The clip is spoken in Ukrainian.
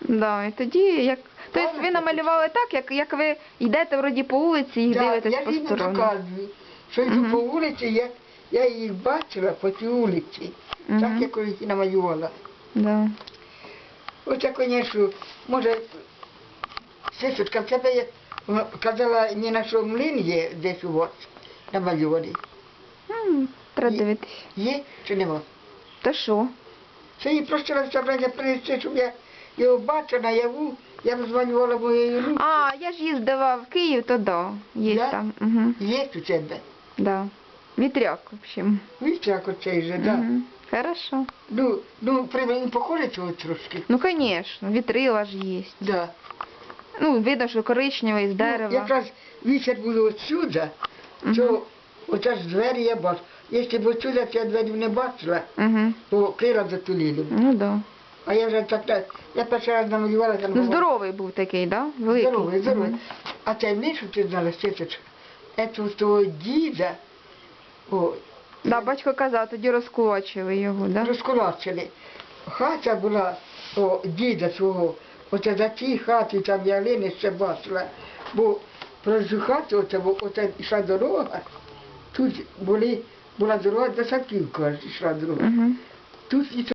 Да, і тоді як. Тобто ви намалювали так, як, як ви йдете вроді по вулиці і Да, дивитесь я по їй не сторонам. доказую, що йду Мгм. по вулиці, я, я їх бачила по тій вулиці, так Мгм. як їх і намалювала. Да. Оце, звісно, може, сестричка, в тебе є, казала, ні на що млин є десь у вас намальований. М, Треба Є. дивитися. Є чи нема? Та що? Це просто розставлення принести, щоб я його бачила наяву, я б змалювала моєю рукою. А, я ж їздила в Київ, то да, є Да? там. Угу. Є у тебе. Да. Вітряк, в общем. Вітряк оцей же, да. Мгм. Хорошо. Ну, ну, при мені похоже цього трошки. Ну, звісно, вітрила ж є. Да. Ну, видно, що коричневий з Ну, дерева. якраз вітер буде отсюда, то оце ж двері я бачу. Якщо б отсюда я дверів не бачила, Угу. то крила затулили. Ну да. А я вже так, так я перший раз намалювала там. Ну, здоровий був такий, да? Великий. Здоровий, здоровий. Мгм. А це не, що ти знала, сіточка, це у того діда, о, Да, батько казав, тоді розкулачили його, да? розкулачили. Хата була о, діда свого, оце за ті хати там ялини ще бачила, бо про цю хату оце, бо оце йшла дорога, тут були, була дорога до Садківка йшла дорога. Тут і